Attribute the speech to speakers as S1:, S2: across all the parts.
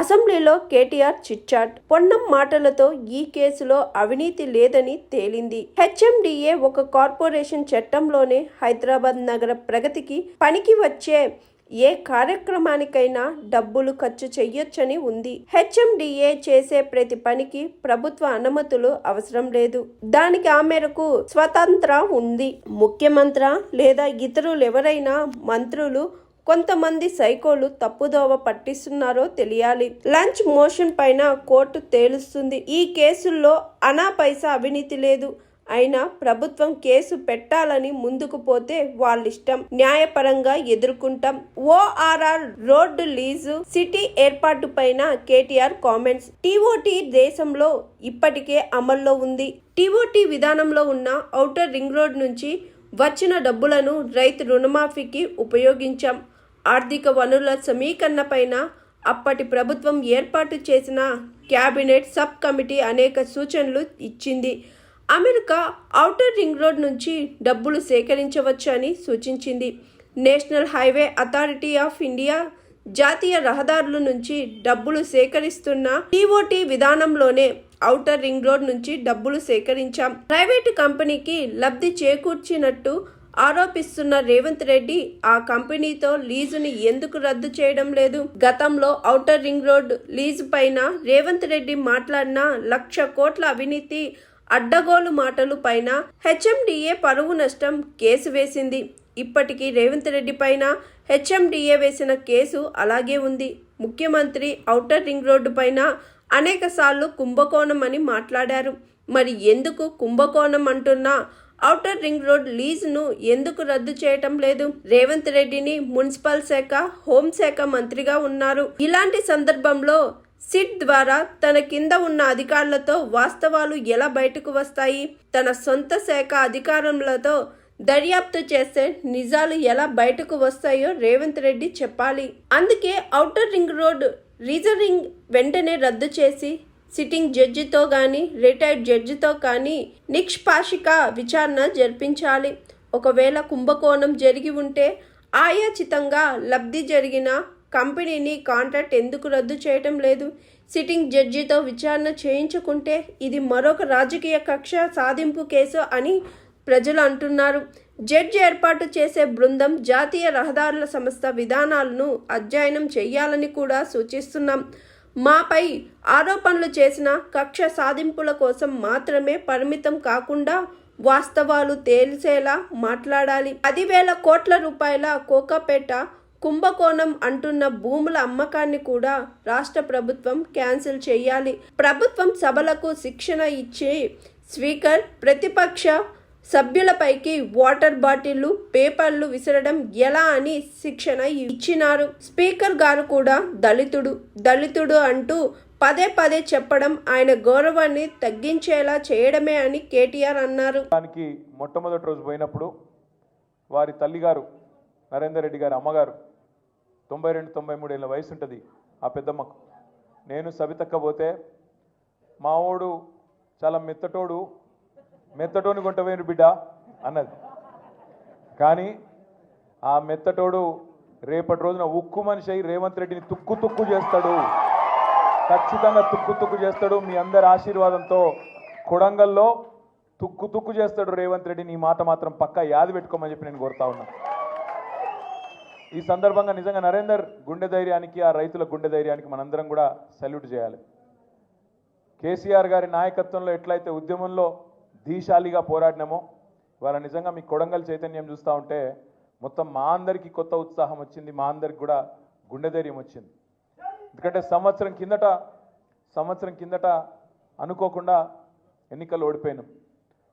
S1: అసెంబ్లీలో కేటీఆర్ చిట్చాట్. పొన్నం మాటలతో ఈ కేసులో అవినీతి లేదని తేలింది. హెచ్ఎండిఏ ఒక కార్పొరేషన్ చట్టంలోనే హైదరాబాద్ నగర ప్రగతికి పనికి వచ్చే ఏ కార్యక్రమానికైనా డబ్బులు ఖర్చు చెయ్యొచ్చని ఉంది. హెచ్ఎండిఏ చేసే ప్రతి పనికి ప్రభుత్వ అనుమతులు అవసరం లేదు. దానికి ఆ మేరకు స్వతంత్ర ఉంది. ముఖ్యమంత్రి లేదా ఇతరులు ఎవరైనా మంత్రులు కొంతమంది సైకోలు తప్పుదోవ పట్టిస్తున్నారో తెలియాలి. లంచ్ మోషన్ పైన కోర్టు తేలుస్తుంది. ఈ కేసుల్లో అనా పైసా అవినీతి లేదు. అయినా ప్రభుత్వం కేసు పెట్టాలని ముందుకు పోతే వాళ్ళిష్టం. న్యాయపరంగా ఎదుర్కొంటాం. ఓఆర్ఆర్ రోడ్డు లీజు సిటీ ఏర్పాటు పైన కేటీఆర్ కామెంట్స్. టీఓటీ దేశంలో ఇప్పటికే అమల్లో ఉంది. టీఓటీ విధానంలో ఉన్న ఔటర్ రింగ్ రోడ్ నుంచి వచ్చిన డబ్బులను రైతు రుణమాఫీకి ఉపయోగించాం. ఆర్థిక వనరుల సమీకరణపైన అప్పటి ప్రభుత్వం ఏర్పాటు చేసిన క్యాబినెట్ సబ్ కమిటీ అనేక సూచనలు ఇచ్చింది. అమెరికా ఔటర్ రింగ్ రోడ్ నుంచి డబ్బులు సేకరించవచ్చని సూచించింది. National highway authority of India జాతీయ రహదారుల నుంచి డబ్బులు సేకరిస్తున్న టీఓటీ విధానంలోనే ఔటర్ రింగ్ రోడ్ నుంచి డబ్బులు సేకరించాం. ప్రైవేటు కంపెనీకి లబ్ధి చేకూర్చినట్టు ఆరోపిస్తున్న రేవంత్ రెడ్డి ఆ కంపెనీతో లీజుని ఎందుకు రద్దు చేయడం లేదు? గతంలో ఔటర్ రింగ్ రోడ్ లీజు పైన రేవంత్ రెడ్డి మాట్లాడిన లక్ష కోట్ల అవినీతి అడ్డగోలు మాటలు పైన హెచ్ఎండిఏ పరువు నష్టం కేసు వేసింది. ఇప్పటికీ రేవంత్ రెడ్డి పైన హెచ్ఎండిఏ వేసిన కేసు అలాగే ఉంది. ముఖ్యమంత్రి ఔటర్ రింగ్ రోడ్డు పైన అనేక సార్లు కుంభకోణం అని మాట్లాడారు. మరి ఎందుకు కుంభకోణం అంటున్నా? ఔటర్ రింగ్ రోడ్ లీజును ఎందుకు రద్దు చేయటం లేదు? రేవంత్ రెడ్డిని మున్సిపల్ శాఖ హోంశాఖ మంత్రిగా ఉన్నారు. ఇలాంటి సందర్భంలో సిట్ ద్వారా తన కింద ఉన్న అధికారులతో వాస్తవాలు ఎలా బయటకు వస్తాయి? తన సొంత శాఖ అధికారులతో దర్యాప్తు చేస్తే నిజాలు ఎలా బయటకు వస్తాయో రేవంత్ రెడ్డి చెప్పాలి. అందుకే ఔటర్ రింగ్ రోడ్ రీజరింగ్ వెంటనే రద్దు చేసి సిట్టింగ్ జడ్జితో కానీ రిటైర్డ్ జడ్జితో కానీ నిష్పాషిక విచారణ జరిపించాలి. ఒకవేళ కుంభకోణం జరిగి ఉంటే ఆయాచితంగా లబ్ధి జరిగిన కంపెనీని కాంట్రాక్ట్ ఎందుకు రద్దు చేయటం లేదు? సిట్టింగ్ జడ్జితో విచారణ చేయించుకుంటే ఇది మరొక రాజకీయ కక్ష సాధింపు కేసు అని ప్రజలు అంటున్నారు. జడ్జి ఏర్పాటు చేసే బృందం జాతీయ రహదారుల సంస్థ విధానాలను అధ్యయనం చేయాలని కూడా సూచిస్తున్నాం. మాపై ఆరోపణలు చేసిన కక్ష సాధింపుల కోసం మాత్రమే పరిమితం కాకుండా వాస్తవాలు తేల్చేలా మాట్లాడాలి. పదివేల కోట్ల రూపాయల కోకపేట కుంభకోణం అంటున్న భూముల అమ్మకాన్ని కూడా రాష్ట్ర ప్రభుత్వం క్యాన్సిల్ చేయాలి. ప్రభుత్వం సభలకు శిక్షణ ఇచ్చి స్పీకర్ ప్రతిపక్ష సభ్యులపైకి వాటర్ బాటిళ్ళు పేపర్లు విసరడం ఎలా అని శిక్షణ ఇచ్చినారు. స్పీకర్ గారు కూడా దళితుడు దళితుడు అంటూ పదే పదే చెప్పడం ఆయన గౌరవాన్ని తగ్గించేలా చేయడమే అని కేటీఆర్ అన్నారు.
S2: దానికి మొట్టమొదటి రోజు పోయినప్పుడు వారి తల్లిగారు నరేందర్ రెడ్డి గారి అమ్మగారు తొంభై రెండు తొంభై మూడేళ్ళ వయసు ఉంటుంది ఆ పెద్దమ్మకు. నేను సవితక్క పోతే మావోడు చాలా మెత్తటోడు మెత్తటోని కొంటవేను బిడ్డ? అన్నది. కానీ ఆ మెత్తటోడు రేపటి రోజున ఉక్కు మనిషి అయి రేవంత్ రెడ్డిని తుక్కు తుక్కు చేస్తాడు. ఖచ్చితంగా తుక్కు తుక్కు చేస్తాడు. మీ అందరి ఆశీర్వాదంతో కొడంగల్లో తుక్కు తుక్కు చేస్తాడు రేవంత్ రెడ్డిని ఈ మాట మాత్రం పక్కా యాది పెట్టుకోమని చెప్పి నేను కోరుతా ఉన్నా. ఈ సందర్భంగా నిజంగా నరేందర్ గుండె ధైర్యానికి ఆ రైతుల గుండె ధైర్యానికి మనందరం కూడా సల్యూట్ చేయాలి. కేసీఆర్ గారి నాయకత్వంలో ఎట్లయితే ఉద్యమంలో ధీశాలిగా పోరాడినామో ఇవాళ నిజంగా మీ కొడంగల్ చైతన్యం చూస్తూ ఉంటే మొత్తం మా అందరికీ కొత్త ఉత్సాహం వచ్చింది మా అందరికి కూడా గుండె ధైర్యం వచ్చింది. ఎందుకంటే సంవత్సరం కిందట సంవత్సరం కిందట అనుకోకుండా ఎన్నికలు ఓడిపోయినాం.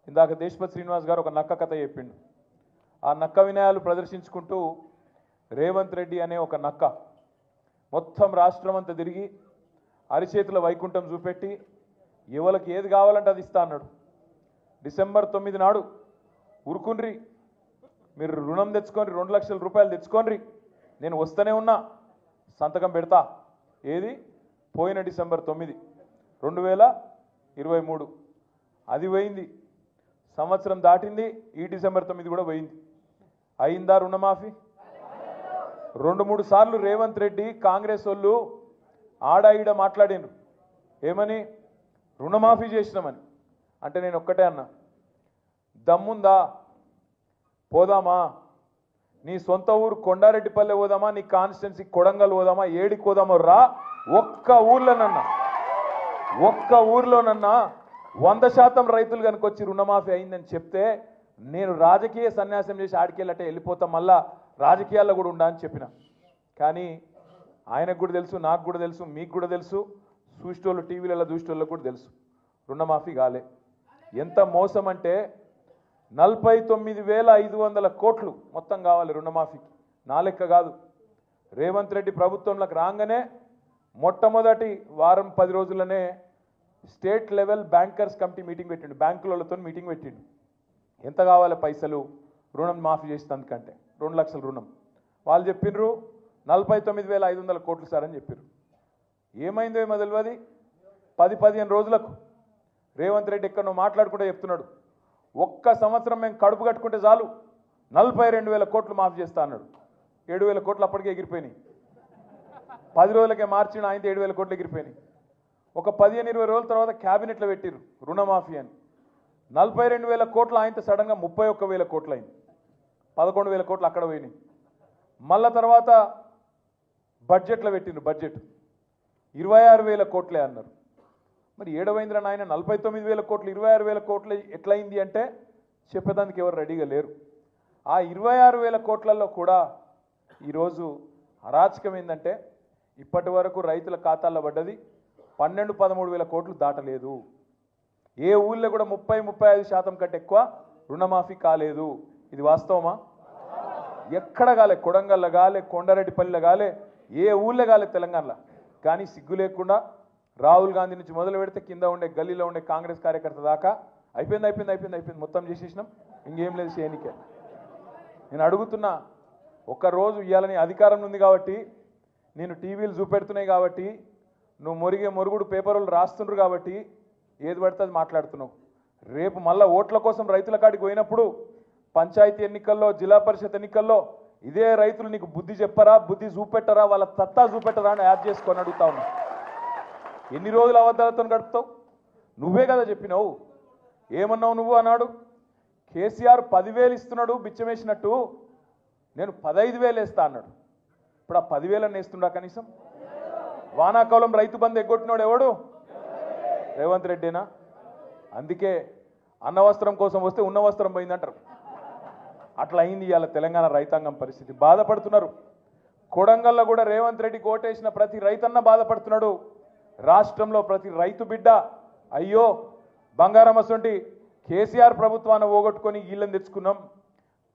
S2: ఇందాక దేశపతి శ్రీనివాస్ గారు ఒక నక్క కథ చెప్పిండు. ఆ నక్క వినయాలు ప్రదర్శించుకుంటూ రేవంత్ రెడ్డి అనే ఒక నక్క మొత్తం రాష్ట్రం అంతా తిరిగి అరిచేతుల వైకుంఠం చూపెట్టి ఎవరికి ఏది కావాలంటే అది ఇస్తా అన్నాడు. డిసెంబర్ తొమ్మిది నాడు ఉరుకుండ్రి మీరు రుణం తెచ్చుకొని రెండు లక్షల రూపాయలు తెచ్చుకోండి నేను వస్తూనే ఉన్నా సంతకం పెడతా. ఏది? పోయిన డిసెంబర్ తొమ్మిది రెండు వేల ఇరవై మూడు. అది పోయింది. సంవత్సరం దాటింది ఈ డిసెంబర్ తొమ్మిది కూడా పోయింది. అయిందా రుణమాఫీ? రెండు మూడు సార్లు రేవంత్ రెడ్డి కాంగ్రెస్ వాళ్ళు ఆడ ఈడ మాట్లాడిండ్రు. ఏమని? రుణమాఫీ చేసినామని. అంటే నేను ఒక్కటే అన్నా. దమ్ముందా? పోదామా? నీ సొంత ఊరు కొండారెడ్డిపల్లె పోదామా? నీ కాన్స్టిట్యున్సీ కొడంగల్ పోదామా? ఏడికి పోదామో? రా. ఒక్క ఊర్లోనన్నా. ఒక్క ఊర్లోనన్నా వంద శాతం రైతులు కనుకొచ్చి రుణమాఫీ అయిందని చెప్తే నేను రాజకీయ సన్యాసం చేసి ఆడికెళ్ళటే వెళ్ళిపోతాం. మళ్ళా రాజకీయాల్లో కూడా ఉండా అని చెప్పిన. కానీ ఆయనకు కూడా తెలుసు నాకు కూడా తెలుసు మీకు కూడా తెలుసు. చూసేటోళ్ళు టీవీలలో చూసేటోళ్ళకు కూడా తెలుసు. రుణమాఫీ కాలే. ఎంత మోసం అంటే నలభై తొమ్మిది వేల ఐదు వందల కోట్లు మొత్తం కావాలి రుణమాఫీకి. నా లెక్క కాదు. రేవంత్ రెడ్డి ప్రభుత్వంలోకి రాగానే మొట్టమొదటి వారం పది రోజులనే state level bankers committee meeting పెట్టిండు. బ్యాంకులతో మీటింగ్ పెట్టిండు. ఎంత కావాలి పైసలు? రుణం మాఫీ చేసినందుకంటే రెండు లక్షల రుణం. వాళ్ళు చెప్పిండ్రు నలభై తొమ్మిది వేల ఐదు వందల కోట్లు సార్ అని చెప్పారు ఏమైందో ఏమో తెలియదు పది పదిహేను రోజులకు రేవంత్ రెడ్డి ఎక్కడో మాట్లాడుకుంటే చెప్తున్నాడు ఒక్క సంవత్సరం మేము కడుపు కట్టుకుంటే చాలు నలభై రెండు వేల కోట్లు మాఫీ చేస్తా అన్నాడు. ఏడు వేల కోట్లు అప్పటికే ఎగిరిపోయినాయి. పది రోజులకే మార్చిన ఆయనతో ఏడు వేల కోట్లు ఎగిరిపోయినాయి. ఒక పదిహేను ఇరవై రోజుల తర్వాత క్యాబినెట్లో పెట్టిరు రుణమాఫీ అని. నలభై రెండు వేల కోట్లు ఆయనతో సడన్గా ముప్పై ఒక్క వేల కోట్లు అయింది పదకొండు వేల కోట్లు అక్కడ పోయినాయి. మళ్ళా తర్వాత బడ్జెట్లో పెట్టిండ్రు బడ్జెట్. ఇరవై ఆరు వేల కోట్లే అన్నారు. మరి ఏడవైంద్ర నాయన? నలభై తొమ్మిది వేల కోట్లు ఇరవై ఆరు వేల కోట్లు ఎట్లయింది అంటే చెప్పేదానికి ఎవరు రెడీగా లేరు. ఆ ఇరవై ఆరు వేల కోట్లలో కూడా ఈరోజు అరాచకం ఏంటంటే ఇప్పటి వరకు రైతుల ఖాతాల్లో పడ్డది పన్నెండు పదమూడు వేల కోట్లు దాటలేదు. ఏ ఊళ్ళో కూడా ముప్పై ముప్పై ఐదు శాతం కంటే ఎక్కువ రుణమాఫీ కాలేదు. ఇది వాస్తవమా? ఎక్కడ కాలే? కొడంగల్లో కాలే కొండారెడ్డిపల్లిలో కాలే ఏ ఊళ్ళో కాలే తెలంగాణలో. కానీ సిగ్గు లేకుండా రాహుల్ గాంధీ నుంచి మొదలు పెడితే కింద ఉండే గల్లీలో ఉండే కాంగ్రెస్ కార్యకర్త దాకా అయిపోయింది అయిపోయింది అయిపోయింది అయిపోయింది. మొత్తం చేసేసినాం. ఇంకేం లేదు చేయనికే నేను అడుగుతున్నా ఒక్క రోజు ఇవ్వాలని అధికారం ఉంది కాబట్టి నేను టీవీలు చూపెడుతున్నాయి కాబట్టి నువ్వు మొరిగే మొరుగుడు పేపర్లు రాస్తుండ్రు కాబట్టి ఏది పడితే అది మాట్లాడుతున్నావు. రేపు మళ్ళీ ఓట్ల కోసం రైతుల కాడికి పోయినప్పుడు పంచాయతీ ఎన్నికల్లో జిల్లా పరిషత్ ఎన్నికల్లో ఇదే రైతులు నీకు బుద్ధి చెప్పరా బుద్ధి చూపెట్టరా వాళ్ళ తత్తా చూపెట్టరా అని యాడ్ చేసుకొని అడుగుతా ఉన్నా. ఎన్ని రోజులు అబద్ధాలతో గడుపుతావు? నువ్వే కదా చెప్పినావు. ఏమన్నావు నువ్వు అన్నాడు? కేసీఆర్ పదివేలు ఇస్తున్నాడు బిచ్చమేసినట్టు నేను పదహైదు వేలు వేస్తా అన్నాడు. ఇప్పుడు ఆ పదివేలన్న వేస్తుండా కనీసం? వానాకాలం రైతు బంధు ఎగ్గొట్టినాడు ఎవడు? రేవంత్ రెడ్డినా? అందుకే అన్న వస్త్రం కోసం వస్తే ఉన్న వస్త్రం పోయిందంటారు. అట్లా అయింది ఇవాళ తెలంగాణ రైతాంగం పరిస్థితి. బాధపడుతున్నారు. కొడంగల్లో కూడా రేవంత్ రెడ్డి కోటేసిన ప్రతి రైతన్న బాధపడుతున్నాడు. రాష్ట్రంలో ప్రతి రైతు బిడ్డ అయ్యో బంగారం అసొంటి కేసీఆర్ ప్రభుత్వాన్ని ఓగొట్టుకొని వీళ్ళని తెచ్చుకున్నాం.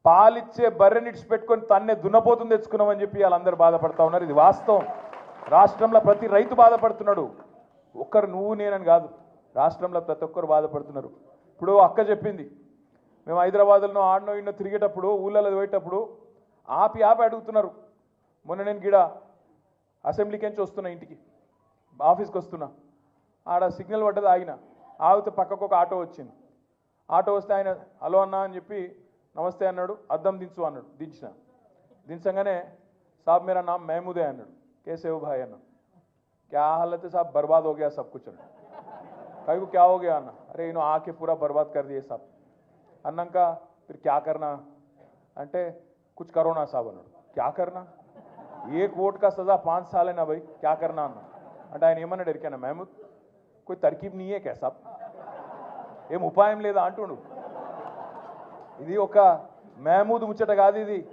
S2: పాలిచ్చే బర్రెని పెట్టుకొని తన్నే దున్నపోతుంది తెచ్చుకున్నామని చెప్పి వాళ్ళందరూ బాధపడతా ఉన్నారు. ఇది వాస్తవం. రాష్ట్రంలో ప్రతి రైతు బాధపడుతున్నాడు. ఒక్కరు నువ్వు నేనని కాదు. రాష్ట్రంలో ప్రతి ఒక్కరు బాధపడుతున్నారు. ఇప్పుడు అక్క చెప్పింది. మేము హైదరాబాద్లో ఆడనో ఇన్నో తిరిగేటప్పుడు ఊళ్ళలో పోయేటప్పుడు ఆపి ఆపి అడుగుతున్నారు. మొన్న నేను గిడ అసెంబ్లీకి నుంచి వస్తున్నా ఇంటికి. ఆఫీస్కి వస్తున్నా ఆడ సిగ్నల్ పడ్డది ఆగిన. ఆగితే పక్కకు ఒక ఆటో వచ్చింది. ఆటో వస్తే ఆయన హలో అన్నా అని చెప్పి నమస్తే అన్నాడు. అద్దం దించు అన్నాడు. దించిన. దించగానే సాబ్ మీరా నామ్ మహమూదే అన్నాడు. కేసేవ్ భాయ్ అన్నాడు. క్యా హాలత్ సాబ్? బర్బాద్ హో గయా సబ్ కుచ్ అన్నాడు. కైకు క్యా హో గయా అన్న. అరే నేను ఆకే పూరా బర్బాద్ కర్ సాబ్. అన్నాక మీరు క్యా కర్నా? అంటే కుచ్ కరోనా సాబ్ అన్నాడు. క్యా కర్నా? ఏ కోట్ కా సజా పాంచ్ సాలేనా భయ్ క్యా కర్నా? అన్నాడు. అంటే ఆయన ఏమన్నా ఎరికానా మహమూద్? కొద్ది తర్కీబ్ నీయే కే సాబ్. ఏం ఉపాయం లేదా? అంటుండు. ఇది ఒక మహమూద్ ముచ్చట కాదు ఇది.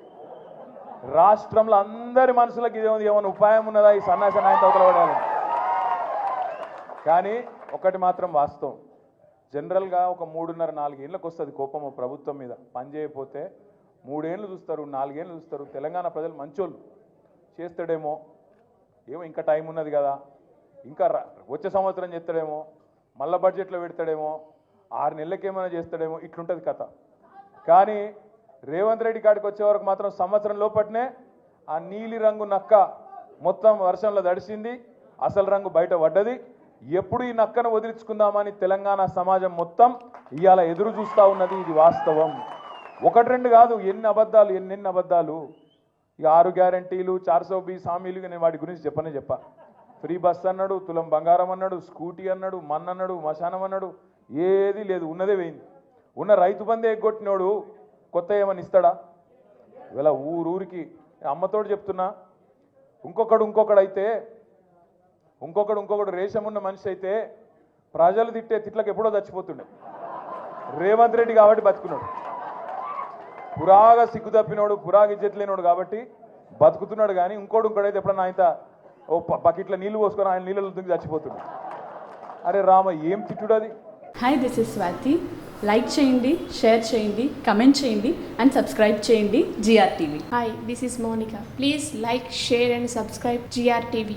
S2: రాష్ట్రంలో అందరి మనసులకు ఇదే ఉంది. ఏమైనా ఉపాయం ఉన్నదా? ఈ సన్నాసి నాయన తగలబడాలి కానీ ఒకటి మాత్రం వాస్తవం. జనరల్గా ఒక మూడున్నర నాలుగేళ్ళకి వస్తుంది కోపం ప్రభుత్వం మీద. పనిచేయకపోతే మూడేళ్ళు చూస్తారు నాలుగేళ్ళు చూస్తారు. తెలంగాణ ప్రజలు మంచోళ్ళు. చేస్తాడేమో. ఏమో ఇంకా టైం ఉన్నది కదా. ఇంకా వచ్చే సంవత్సరం చేస్తాడేమో మళ్ళా బడ్జెట్లో పెడతాడేమో ఆరు నెలలకేమైనా చేస్తాడేమో ఇట్లుంటుంది కథ. కానీ రేవంత్ రెడ్డి కాడికి వచ్చే వరకు మాత్రం సంవత్సరం లోపట్నే ఆ నీలి రంగు నక్క మొత్తం వర్షంలో దడిసింది అసలు రంగు బయట పడ్డది. ఎప్పుడు ఈ నక్కను వదిలించుకుందామని తెలంగాణ సమాజం మొత్తం ఇవాళ ఎదురు చూస్తూ ఉన్నది ఇది వాస్తవం. ఒకటి రెండు కాదు ఎన్ని అబద్ధాలు ఎన్నెన్ని అబద్ధాలు. ఈ ఆరు గ్యారంటీలు చార్ సో బీస్ హామీలు నేను వాటి గురించి చెప్పనే చెప్పా. ఫ్రీ బస్ అన్నాడు తులం బంగారం అన్నాడు స్కూటీ అన్నాడు మన్ అన్నాడు మశానం అన్నాడు ఏది లేదు ఉన్నదే పోయింది. ఉన్న రైతు బందే ఎగ్గొట్టినోడు కొత్త ఏమని ఇస్తాడా? ఇలా ఊరూరికి అమ్మతోడు చెప్తున్నా ఇంకొకడు ఇంకొకడు అయితే ఇంకొకడు ఇంకొకడు రేషం ఉన్న మనిషి అయితే ప్రజలు తిట్టే తిట్లకు ఎప్పుడో చచ్చిపోతుండే. రేవంత్ రెడ్డి కాబట్టి బతుకున్నాడు. పురాగా సిగ్గు తప్పినోడు పురాగా ఇజ్జత్ లేనోడు కాబట్టి బతుకుతున్నాడు కానీ ఇంకోడు ఇంకోడైతే ఎప్పుడన్నా ఆయన ఓ బకెట్ల నీళ్ళు పోసుకొని ఆయన నీళ్ళలో దుంగి చచ్చిపోతున్నాడు అరే రామ ఏం తిట్టుడు అది
S3: hi this is Swathi like చేయండి షేర్ చేయండి కమెంట్ చేయండి అండ్ సబ్స్క్రైబ్ చేయండి GR TV
S4: Hi, this is Monica. Please like, share, and subscribe GRTV.